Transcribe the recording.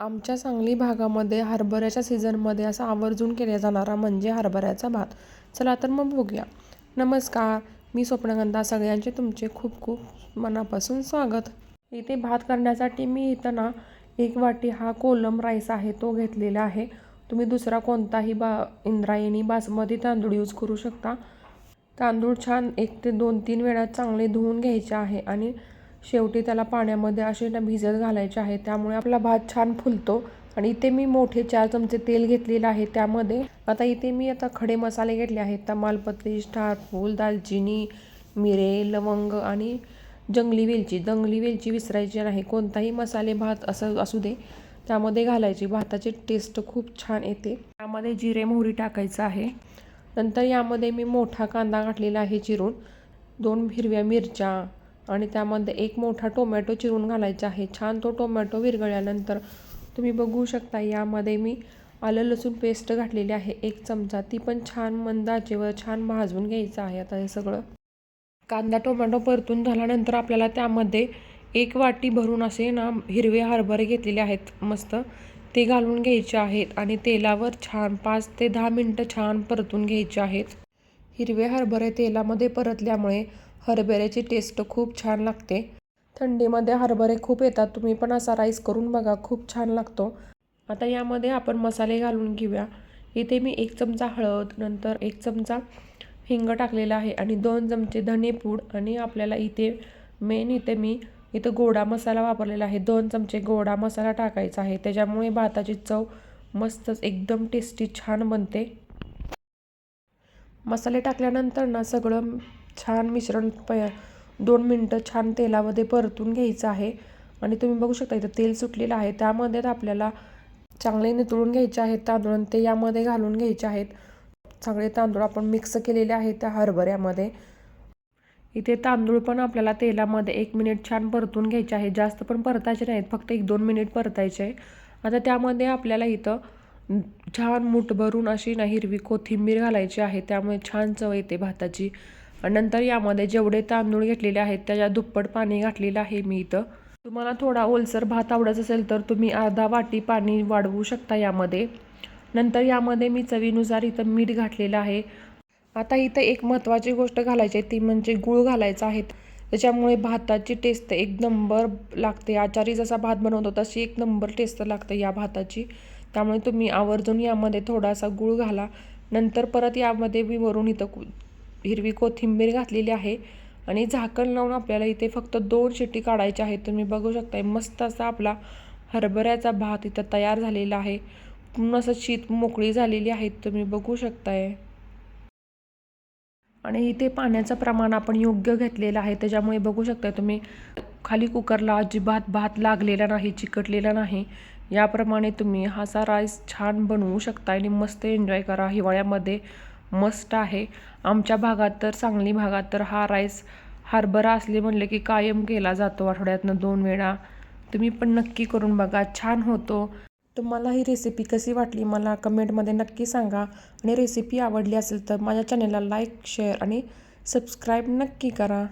आमच्या सांगली भागामध्ये हरभऱ्याच्या सीझनमध्ये असा आवर्जून केला जाणारा म्हणजे हरभऱ्याचा भात. चला तर मग बघूया. नमस्कार मी स्वप्नगंधा. सगळ्यांचे तुमचे खूप खूप मनापासून स्वागत. इथे भात करण्यासाठी मी इथं ना एक वाटी हा कोलम राईस आहे तो घेतलेला आहे. तुम्ही दुसरा कोणताही बा इंद्रायणी बासमती तांदूळ यूज करू शकता. तांदूळ छान एक ते दोन तीन वेळा चांगले धुवून घ्यायचे आहे आणि शेवटी त्याला पाण्यामध्ये असे ना भिजत घालायचे आहे. त्यामुळे आपला भात छान फुलतो आणि इथे मी मोठे चार चमचे तेल घेतलेलं आहे. त्यामध्ये आता इथे मी आता खडे मसाले घेतले आहेत. तमालपत्री स्टारफूल दालचिनी मिरे लवंग आणि जंगली वेलची. जंगली वेलची विसरायची नाही. कोणताही मसाले भात असं असू दे त्यामध्ये घालायची. भाताची टेस्ट खूप छान येते. त्यामध्ये जिरे मोहरी टाकायचं आहे. नंतर यामध्ये मी मोठा कांदा घातलेला आहे चिरून. दोन हिरव्या मिरच्या आणि त्यामध्ये एक मोठा टोमॅटो चिरून घालायचा आहे. छान तो टोमॅटो विरघळल्यानंतर तुम्ही बघू शकता यामध्ये मी आलं लसूण पेस्ट घातलेली आहे. एक चमचा. ती पण छान मंद आचेवर छान भाजून घ्यायचं आहे आता हे सगळं. कांदा टोमॅटो परतून झाल्यानंतर आपल्याला त्यामध्ये एक वाटी भरून असे ना हिरवे हरभरे घेतलेले आहेत. मस्त ते घालून घ्यायचे आहेत आणि तेलावर छान पाच ते दहा मिनटं छान परतून घ्यायचे आहेत. हिरवे हरभरे तेलामध्ये परतल्यामुळे हरभऱ्याची टेस्ट खूप छान लागते. थंडीमध्ये हरभरे खूप येतात तुम्ही पण असा राईस करून बघा खूप छान लागतो. आता यामध्ये आपण मसाले घालून घेऊया. इथे मी एक चमचा हळद नंतर एक चमचा हिंग टाकलेला आहे आणि दोन चमचे धनेपूड आणि आपल्याला इथे मेन इथे मी इथं गोडा मसाला वापरलेला आहे. दोन चमचे गोडा मसाला टाकायचा आहे. त्याच्यामुळे भाताची चव मस्तच एकदम टेस्टी छान बनते. मसाले टाकल्यानंतर ना सगळं छान मिश्रण प दोन मिनटं छान तेलामध्ये परतून घ्यायचं आहे. आणि तुम्ही बघू शकता इथं तेल सुटलेलं आहे. त्यामध्ये आपल्याला चांगले नितळून घ्यायचे आहेत तांदूळ आणि ते यामध्ये घालून घ्यायचे आहेत. चांगले तांदूळ आपण मिक्स केलेले आहेत त्या हरभऱ्यामध्ये इथे तांदूळ पण आपल्याला तेलामध्ये एक मिनिट छान परतून घ्यायचे आहे. जास्त पण परतायचे नाहीत फक्त एक दोन मिनिट परतायचे आहे. आता त्यामध्ये आपल्याला इथं छान मूठ भरून अशी ना हिरवी कोथिंबीर घालायची आहे. त्यामुळे छान चव येते भाताची. नंतर यामध्ये जेवढे तांदूळ घेतलेले आहेत त्याच्या दुप्पट पाणी घातलेलं आहे मी इथं. तुम्हाला थोडा ओलसर भात आवडत असेल तर तुम्ही अर्धा वाटी पाणी वाढवू शकता यामध्ये. नंतर यामध्ये मी चवीनुसार इथं मीठ घातलेलं आहे. आता इथं एक महत्त्वाची गोष्ट घालायची आहे ती म्हणजे गूळ घालायचा आहे. त्याच्यामुळे भाताची टेस्ट एक नंबर लागते. आचारी जसा भात बनवतो तशी एक नंबर टेस्ट लागते या भाताची. त्यामुळे तुम्ही आवर्जून यामध्ये थोडासा गूळ घाला. नंतर परत यामध्ये मी वरून इथं हिरवी कोथिंबीर घातलेली आहे आणि झाकण लावून आपल्याला इथे फक्त दोन शिट्टी काढायच्या आहेत तुम्ही बघू शकताय मस्त असा आपला हरभऱ्याचा भात इथं तयार झालेला आहे. पूर्ण असं शीत मोकळी झालेली आहे तुम्ही बघू शकताय. आणि इथे पाण्याचं प्रमाण आपण योग्य घेतलेलं आहे त्याच्यामुळे बघू शकता तुम्ही खाली कुकरला अजिबात भात लागलेला नाही चिकटलेला नाही. याप्रमाणे तुम्ही हासा राईस छान बनवू शकता आणि मस्त एन्जॉय करा हिवाळ्यामध्ये. मस्त आहे. आमच्या भागात तर सांगली भागात तर हा राईस हरभरा असले म्हणले की कायम केला जातो आठवड्यातनं दोन वेळा. तुम्ही पण नक्की करून बघा छान होतो. तुम्हाला ही रेसिपी कशी वाटली मला कमेंटमध्ये नक्की सांगा. आणि रेसिपी आवडली असेल तर माझ्या चॅनलला लाईक शेअर आणि सबस्क्राईब नक्की करा.